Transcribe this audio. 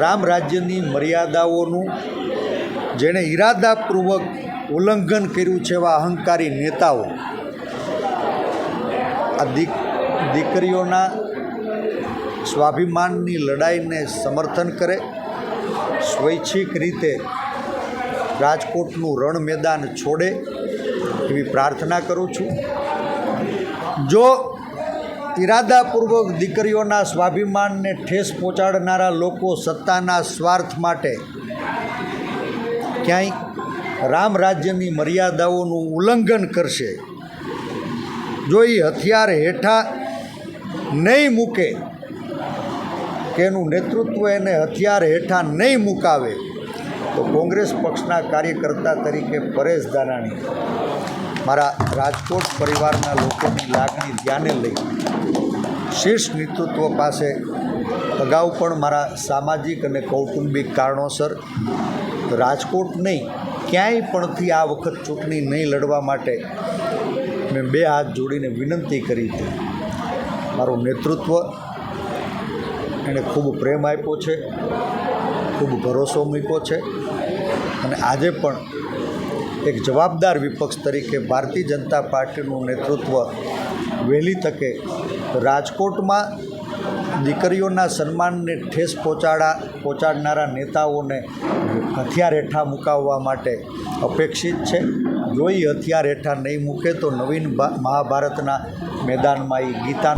રામ રાજ્યની મર્યાદાઓનું જેણે ઈરાદાપૂર્વક ઉલ્લંઘન કર્યું છે એવા અહંકારી નેતાઓ, આ દીક, દીકરીઓના સ્વાભિમાનની લડાઈને સમર્થન કરે, સ્વૈચ્છિક રીતે રાજકોટનું રણ મેદાન છોડે એવી પ્રાર્થના કરું છું. જો ઈરાદાપૂર્વક દીકરીઓના સ્વાભિમાનને ઠેસ પહોંચાડનારા લોકો સત્તાના સ્વાર્થ માટે ક્યાંય રામ રાજ્યની મર્યાદાઓનું ઉલ્લંઘન કરશે. જો એ હથિયાર હેઠા નહીં મૂકે કે એનું નેતૃત્વ એને હથિયાર હેઠા નહીં મુકાવે, તો કોંગ્રેસ પક્ષના કાર્યકર્તા તરીકે પરેશ દાનાણી મારા રાજકોટ પરિવારના લોકોની લાગણી ધ્યાને લઈ શીર્ષ નેતૃત્વ પાસે અગાઉ પણ મારા સામાજિક અને કૌટુંબિક કારણોસર રાજકોટ નહીં, ક્યાંય પણથી આ વખત ચૂંટણી નહીં લડવા માટે મેં બે હાથ જોડીને વિનંતી કરી હતી મારું નેતૃત્વ એણે ખૂબ પ્રેમ આપ્યો છે, ખૂબ ભરોસો મૂક્યો છે અને આજે પણ એક જવાબદાર વિપક્ષ તરીકે ભારતીય જનતા પાર્ટીનું નેતૃત્વ વહેલી તકે રાજકોટમાં દીકરીઓના સન્માનને ઠેસ પહોંચાડા, પહોંચાડનારા નેતાઓને હથિયાર હેઠા મુકાવવા માટે અપેક્ષિત છે. જો એ હથિયાર હેઠા નહીં મૂકે તો નવીન મહાભારતના મેદાનમાં એ ગીતા